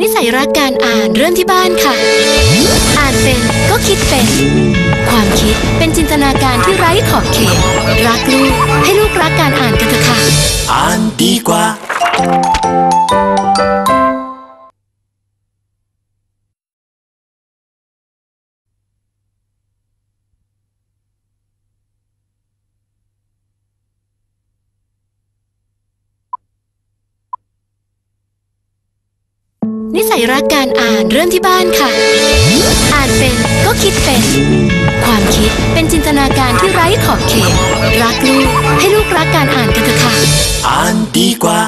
นิสัยรักการอ่านเริ่มที่บ้านค่ะ อ่านเป็นก็คิดเป็น ความคิดเป็นจินตนาการที่ไร้ขอบเขต รักลูกให้ลูกรักการอ่านกันเถอะค่ะ อ่านดีกว่า นิสัยรักการอ่านเริ่มที่บ้านค่ะ อ่านเป็นก็คิดเป็น ความคิดเป็นจินตนาการที่ไร้ขอบเขต รักลูกให้ลูกรักการอ่านกันเถอะค่ะ อ่านดีกว่า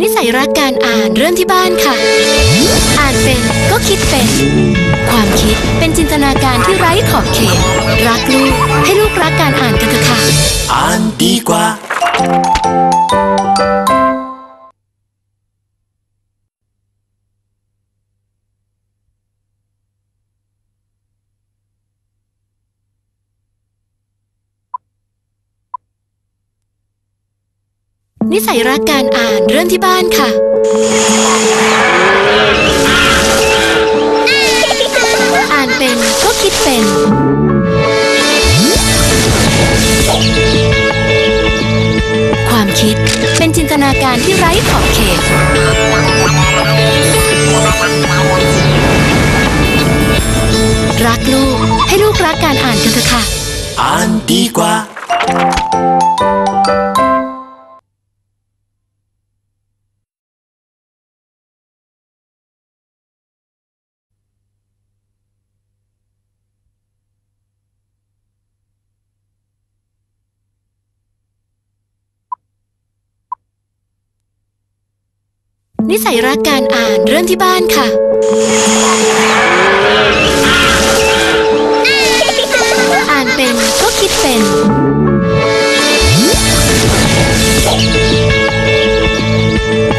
นิสัยรักการอ่านเริ่มที่บ้านค่ะ อ่านเป็นก็คิดเป็น ความคิดเป็นจินตนาการที่ไร้ขอบเขต รักลูกให้ลูกรักการอ่านกันเถอะค่ะ อ่านดีกว่า นิสัยรักการอ่านเริ่มที่บ้านค่ะ อ่านเป็นก็คิดเป็น ความคิดเป็นจินตนาการที่ไร้ขอบเขต รักลูกให้ลูกรักการอ่านกันเถอะค่ะ อ่านดีกว่า นิสัยรักการอ่านเริ่มที่บ้านค่ะ อ่านเป็นก็คิดเป็น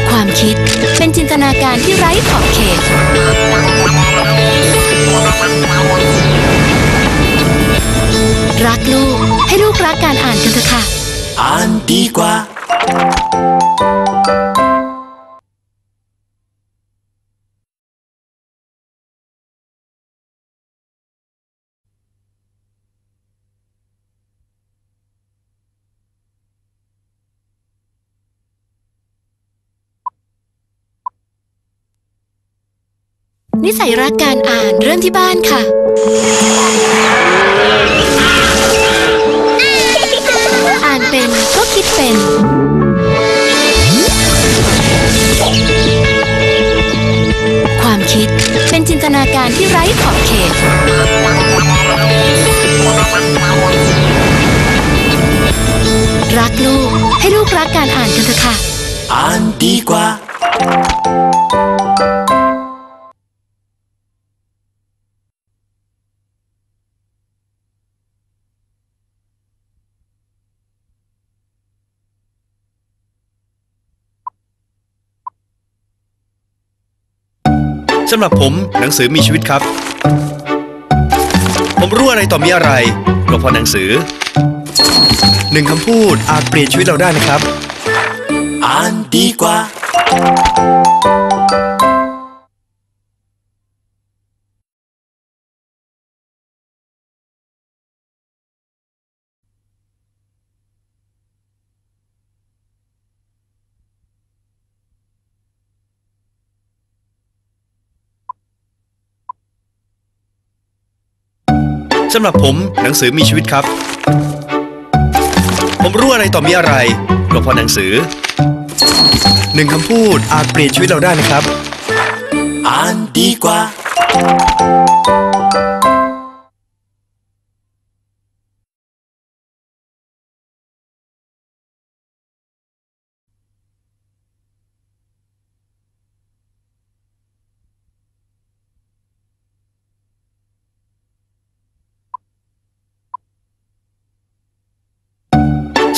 ความคิดเป็นจินตนาการที่ไร้ขอบเขต รักลูกให้ลูกรักการอ่านกันเถอะค่ะ อ่านดีกว่า นิสัยรักการอ่านเริ่มที่บ้านค่ะ อ่านเป็นก็คิดเป็น ความคิดเป็นจินตนาการที่ไร้ขอบเขต รักลูกให้ลูกรักการอ่านกันเถอะค่ะ อ่านดีกว่า สำหรับผมหนังสือมีชีวิตครับ ผมรู้อะไรต่อมีอะไรก็เพราะหนังสือหนึ่งคำพูดอาจเปลี่ยนชีวิตเราได้นะครับ อ่านดีกว่า สำหรับผมหนังสือมีชีวิตครับ ผมรู้อะไรต่อมีอะไรก็เพราะหนังสือหนึ่งคำพูดอาจเปลี่ยนชีวิตเราได้นะครับ อ่านดีกว่า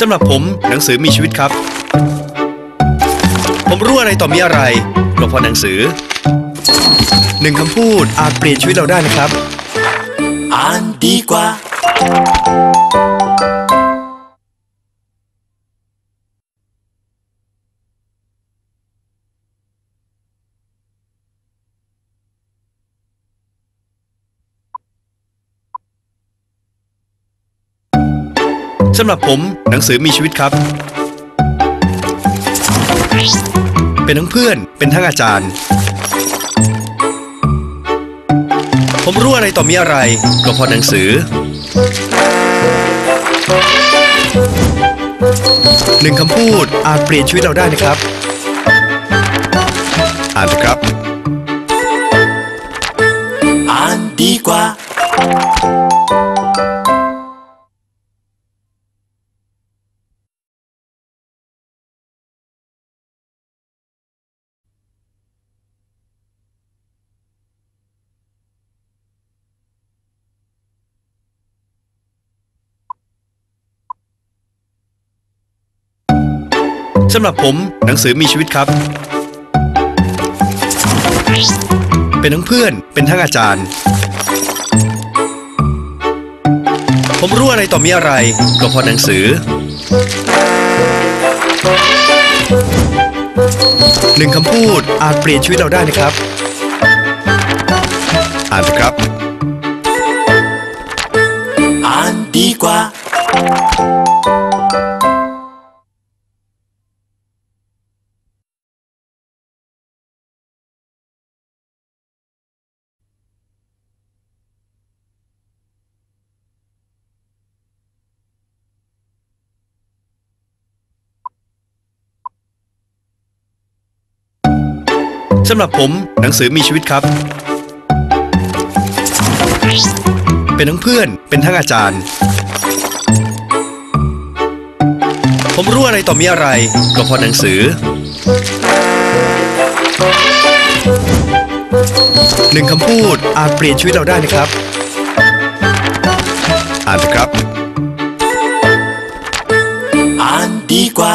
สำหรับผมหนังสือมีชีวิตครับ ผมรู้อะไรต่อมีอะไรก็เพราะหนังสือหนึ่งคำพูดอาจเปลี่ยนชีวิตเราได้นะครับ อ่านดีกว่า สำหรับผมหนังสือมีชีวิตครับ เป็นทั้งเพื่อนเป็นทั้งอาจารย์ ผมรู้อะไรต่อมีอะไรก็พราะหนังสือหนึ่งคำพูดอาจเปลี่ยนชีวิตเราได้นะครับ อ่านเถอะครับ อ่านดีกว่า สำหรับผมหนังสือมีชีวิตครับ เป็นทั้งเพื่อนเป็นทั้งอาจารย์ ผมรู้อะไรต่อมีอะไรก็เพราะหนังสือหนึ่งคำพูดอาจเปลี่ยนชีวิตเราได้นะครับ อ่านเถอะครับ อ่านดีกว่า สำหรับผมหนังสือมีชีวิตครับ เป็นทั้งเพื่อน เป็นทั้งอาจารย์ ผมรู้อะไรต่อมีอะไร ก็เพราะหนังสือ หนึ่งคำพูดอาจเปลี่ยนชีวิตเราได้นะครับ อ่านเถอะครับ อ่านดีกว่า